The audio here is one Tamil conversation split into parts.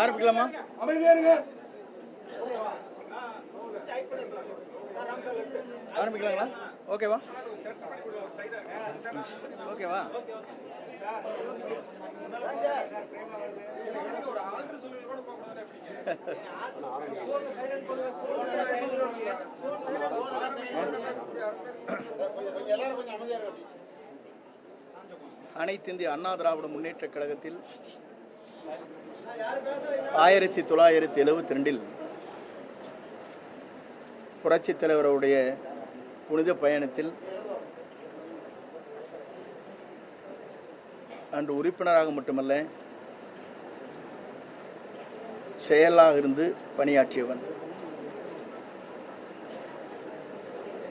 ஆரம்பிக்கலாமா? ஆரம்பிக்கலாங்களா? ஓகேவா? ஓகேவா? அனைத்து இந்திய அண்ணா திராவிட முன்னேற்ற கழகத்தில் ஆயிரத்தி தொள்ளாயிரத்தி எழுபத்தி ரெண்டில் புரட்சித் தலைவருடைய புனித பயணத்தில் அன்று உறுப்பினராக மட்டுமல்ல செயலாக இருந்து பணியாற்றியவன்.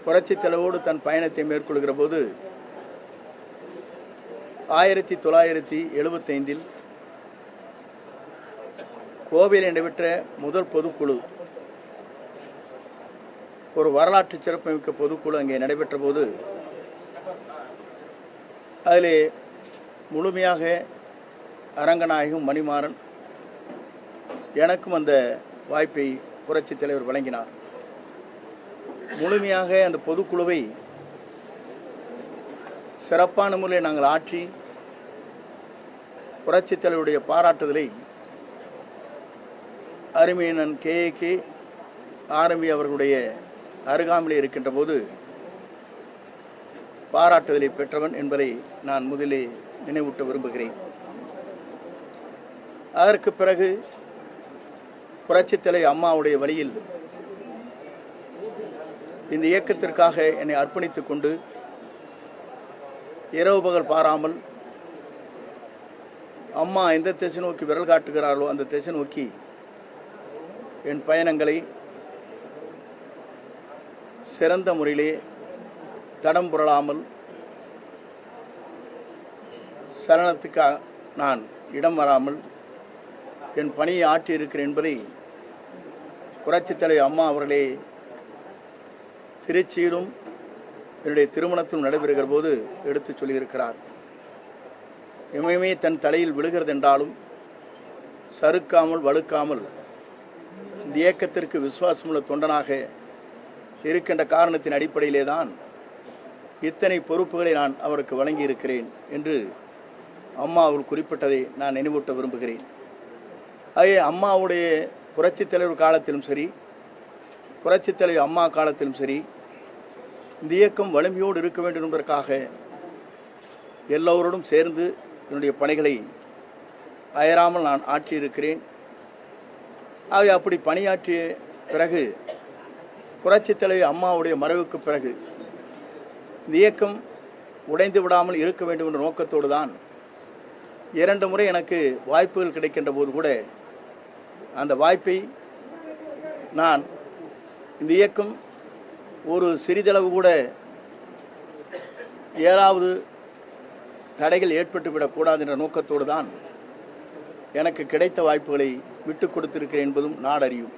புரட்சி தலைவோடு தன் பயணத்தை மேற்கொள்கிற போது ஆயிரத்தி தொள்ளாயிரத்தி எழுபத்தைந்தில் கோவையில் நடைபெற்ற முதல் பொதுக்குழு. ஒரு வரலாற்று சிறப்புமிக்க பொதுக்குழு அங்கே நடைபெற்ற போது அதில் முழுமையாக அரங்கநாயகம் மணிமாறன் எனக்கும் அந்த வாய்ப்பை புரட்சித் தலைவர் வழங்கினார். முழுமையாக அந்த பொதுக்குழுவை சிறப்பான முறையில் நாங்கள் ஆற்றி புரட்சித் தலைவருடைய பாராட்டுதலை அருமையினன் கே. கே. ஆரம்பி அவர்களுடைய அருகாமையில் இருக்கின்ற போது பாராட்டுதலை பெற்றவன் என்பதை நான் முதலே நினைவூட்ட விரும்புகிறேன். அதற்கு பிறகு புரட்சித்தலை அம்மாவுடைய வழியில் இந்த இயக்கத்திற்காக என்னை அர்ப்பணித்துக் கொண்டு இரவு பகல் பாராமல் அம்மா எந்த திசை நோக்கி விரல் காட்டுகிறார்களோ அந்த திசை நோக்கி என் பயணங்களை சிறந்த முறையிலே தடம் புரளாமல் சரணத்துக்காக நான் இடம் வராமல் என் பணியை ஆற்றியிருக்கிறேன் என்பதை புரட்சித் தலைவர் அம்மா அவர்களே திருச்சியிலும் என்னுடைய திருமணத்திலும் நடைபெறுகிற போது எடுத்துச் சொல்லியிருக்கிறார். எமையுமே தன் தலையில் விழுகிறது என்றாலும் சறுக்காமல் வழுக்காமல் இந்த இயக்கத்திற்கு விசுவாசமுள்ள தொண்டனாக இருக்கின்ற காரணத்தின் அடிப்படையிலே தான் இத்தனை பொறுப்புகளை நான் அவருக்கு வழங்கியிருக்கிறேன் என்று அம்மா அவள் குறிப்பிட்டதை நான் நினைவூட்ட விரும்புகிறேன். அதே அம்மாவுடைய புரட்சித் தலைவர் காலத்திலும் சரி புரட்சித் தலைவர் அம்மா காலத்திலும் சரி இந்த இயக்கம் வலிமையோடு இருக்க வேண்டும் என்பதற்காக எல்லோரோடும் சேர்ந்து என்னுடைய பணிகளை அயராமல் நான் ஆற்றியிருக்கிறேன். ஆக அப்படி பணியாற்றிய பிறகு புரட்சித் தலைவி அம்மாவுடைய மறைவுக்கு பிறகு இந்த இயக்கம் உடைந்து விடாமல் இருக்க வேண்டும் என்ற நோக்கத்தோடு தான் இரண்டு முறை எனக்கு வாய்ப்புகள் கிடைக்கின்ற போது கூட அந்த வாய்ப்பை நான் இந்த இயக்கம் ஒரு சிறிதளவு கூட ஏதாவது தடைகள் ஏற்பட்டு விடக்கூடாது என்ற நோக்கத்தோடு தான் எனக்கு கிடைத்த வாய்ப்புகளை விட்டுக் கொடுத்திருக்கிறேன் என்பதும் நாடறியும்.